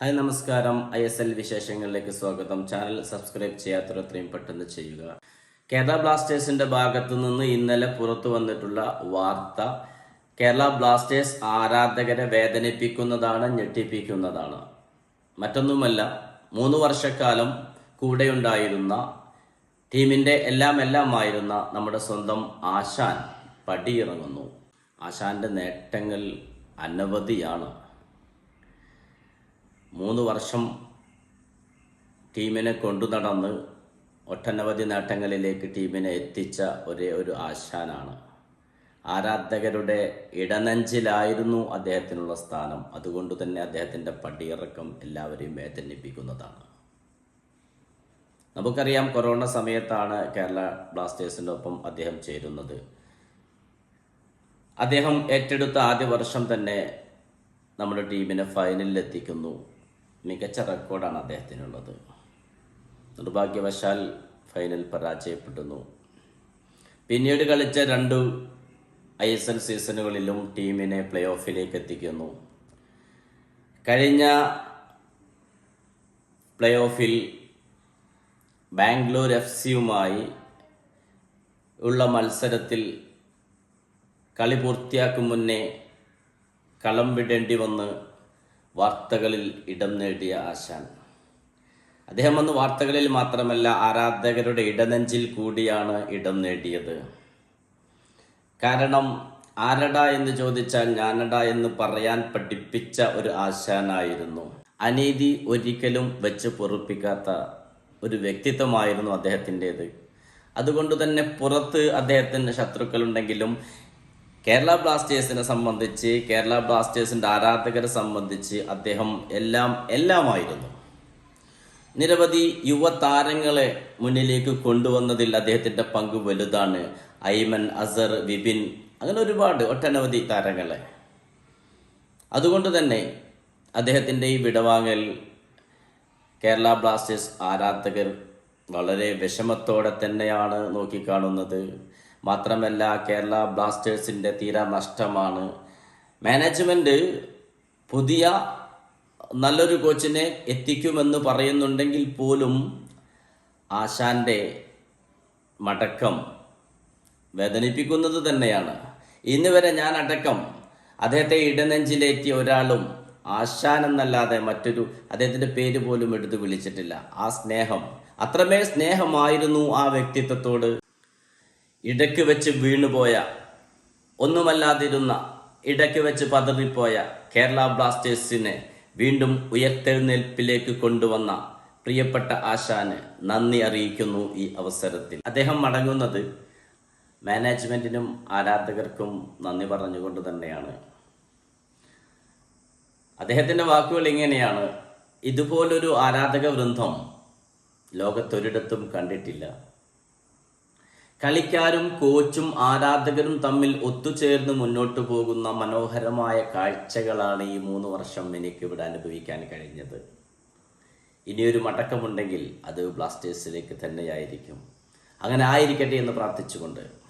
Hi നമസ്കാരം. I S L വിശേഷങ്ങളിലേക്ക് സ്വാഗതം. ചാനൽ സബ്സ്ക്രൈബ് ചെയ്യാത്തവർ അത്രയും പെട്ടെന്ന് ചെയ്യുക. കേരള ബ്ലാസ്റ്റേഴ്സിന്റെ ഭാഗത്തു നിന്ന് ഇന്നലെ പുറത്തു വന്നിട്ടുള്ള വാർത്ത കേരള ബ്ലാസ്റ്റേഴ്സ് ആരാധകരെ വേദനിപ്പിക്കുന്നതാണ് ഞെട്ടിപ്പിക്കുന്നതാണ്. മറ്റൊന്നുമല്ല മൂന്ന് വർഷക്കാലം കൂടെയുണ്ടായിരുന്ന ടീമിന്റെ എല്ലാം എല്ലാമായിരുന്ന നമ്മുടെ സ്വന്തം ആശാൻ പടിയിറങ്ങുന്നു. ആശാന്റെ നേട്ടങ്ങൾ അനവധിയാണ്. മൂന്ന് വർഷം ടീമിനെ കൊണ്ടു നടന്ന് ഒട്ടനവധി നേട്ടങ്ങളിലേക്ക് ടീമിനെ എത്തിച്ച ഒരേ ഒരു ആശാനാണ്. ആരാധകരുടെ ഇടനഞ്ചിലായിരുന്നു അദ്ദേഹത്തിനുള്ള സ്ഥാനം. അതുകൊണ്ട് തന്നെ അദ്ദേഹത്തിന്റെ പടിയിറക്കം എല്ലാവരെയും വേദനിപ്പിക്കുന്നതാണ്. നമുക്കറിയാം കൊറോണ സമയത്താണ് കേരള ബ്ലാസ്റ്റേഴ്സിന്റെ ഒപ്പം അദ്ദേഹം ചേരുന്നത്. അദ്ദേഹം ഏറ്റെടുത്ത ആദ്യ വർഷം തന്നെ നമ്മുടെ ടീമിനെ ഫൈനലിൽ എത്തിക്കുന്നു മികച്ച റെക്കോർഡാണ് അദ്ദേഹത്തിനുള്ളത്. നിർഭാഗ്യവശാൽ ഫൈനൽ പരാജയപ്പെടുന്നു. പിന്നീട് കളിച്ച രണ്ട് ഐ എസ് എൽ സീസണുകളിലും ടീമിനെ പ്ലേ ഓഫിലേക്ക് എത്തിക്കുന്നു. കഴിഞ്ഞ പ്ലേ ഓഫിൽ ബാംഗ്ലൂർ എഫ് സിയുമായി ഉള്ള മത്സരത്തിൽ കളി പൂർത്തിയാക്കും മുന്നേ കളം വിടേണ്ടി വന്ന് വാർത്തകളിൽ ഇടം നേടിയ ആശാൻ. അദ്ദേഹം അന്ന് വാർത്തകളിൽ മാത്രമല്ല ആരാധകരുടെ ഇടനെഞ്ചിൽ കൂടിയാണ് ഇടം നേടിയത്. കാരണം ആരട എന്ന് ചോദിച്ചാൽ ഞാനട എന്ന് പറയാൻ പഠിപ്പിച്ച ഒരു ആശാനായിരുന്നു. അനീതി ഒരിക്കലും വെച്ച് പൊറുപ്പിക്കാത്ത ഒരു വ്യക്തിത്വമായിരുന്നു അദ്ദേഹത്തിന്റെത്. അതുകൊണ്ട് തന്നെ പുറത്ത് അദ്ദേഹത്തിന് ശത്രുക്കളുണ്ടെങ്കിലും കേരള ബ്ലാസ്റ്റേഴ്സിനെ സംബന്ധിച്ച് കേരള ബ്ലാസ്റ്റേഴ്സിന്റെ ആരാധകരെ സംബന്ധിച്ച് അദ്ദേഹം എല്ലാം എല്ലാമായിരുന്നു. നിരവധി യുവതാരങ്ങളെ മുന്നിലേക്ക് കൊണ്ടുവന്നതിൽ അദ്ദേഹത്തിന്റെ പങ്ക് വലുതാണ്. ഐമൻ അസർ വിപിൻ അങ്ങനെ ഒരുപാട് ഒട്ടനവധി താരങ്ങളെ. അതുകൊണ്ട് തന്നെ അദ്ദേഹത്തിന്റെ ഈ വിടവാങ്ങൽ കേരള ബ്ലാസ്റ്റേഴ്സ് ആരാധകർ വളരെ വിഷമത്തോടെ തന്നെയാണ് നോക്കിക്കാണുന്നത്. മാത്രമല്ല കേരള ബ്ലാസ്റ്റേഴ്സിന്റെ തീരാ നഷ്ടമാണ്. മാനേജ്മെന്റ് പുതിയ നല്ലൊരു കോച്ചിനെ എത്തിക്കുമെന്ന് പറയുന്നുണ്ടെങ്കിൽ പോലും ആശാന്റെ മടക്കം വേദനിപ്പിക്കുന്നത് തന്നെയാണ്. ഇന്ന് വരെ ഞാൻ അടക്കം അദ്ദേഹത്തെ ഇടനെഞ്ചിലേറ്റിയ ഒരാളും ആശാൻ എന്നല്ലാതെ മറ്റൊരു അദ്ദേഹത്തിന്റെ പേര് പോലും എടുത്ത് വിളിച്ചിട്ടില്ല. ആ സ്നേഹം അത്രമേൽ സ്നേഹമായിരുന്നു ആ വ്യക്തിത്വത്തോട്. ഇടയ്ക്ക് വെച്ച് വീണുപോയ ഒന്നുമല്ലാതിരുന്ന ഇടയ്ക്ക് വെച്ച് പതറിപ്പോയ കേരള ബ്ലാസ്റ്റേഴ്സിനെ വീണ്ടും ഉയർത്തെഴുന്നേൽപ്പിലേക്ക് കൊണ്ടുവന്ന പ്രിയപ്പെട്ട ആശാന് നന്ദി അറിയിക്കുന്നു ഈ അവസരത്തിൽ. അദ്ദേഹം മടങ്ങുന്നത് മാനേജ്മെന്റിനും ആരാധകർക്കും നന്ദി പറഞ്ഞുകൊണ്ട് തന്നെയാണ്. അദ്ദേഹത്തിന്റെ വാക്കുകൾ ഇങ്ങനെയാണ്. ഇതുപോലൊരു ആരാധക വൃന്ദം ലോകത്തൊരിടത്തും കണ്ടിട്ടില്ല. കളിക്കാരും കോച്ചും ആരാധകരും തമ്മിൽ ഒത്തുചേർന്ന് മുന്നോട്ട് പോകുന്ന മനോഹരമായ കാഴ്ചകളാണ് ഈ മൂന്ന് വർഷം എനിക്ക് ഇവിടെ അനുഭവിക്കാൻ കഴിഞ്ഞത്. ഇനിയൊരു മടക്കമുണ്ടെങ്കിൽ അത് ബ്ലാസ്റ്റേഴ്സിലേക്ക് തന്നെയായിരിക്കും. അങ്ങനെ ആയിരിക്കട്ടെ എന്ന് പ്രാർത്ഥിച്ചുകൊണ്ട്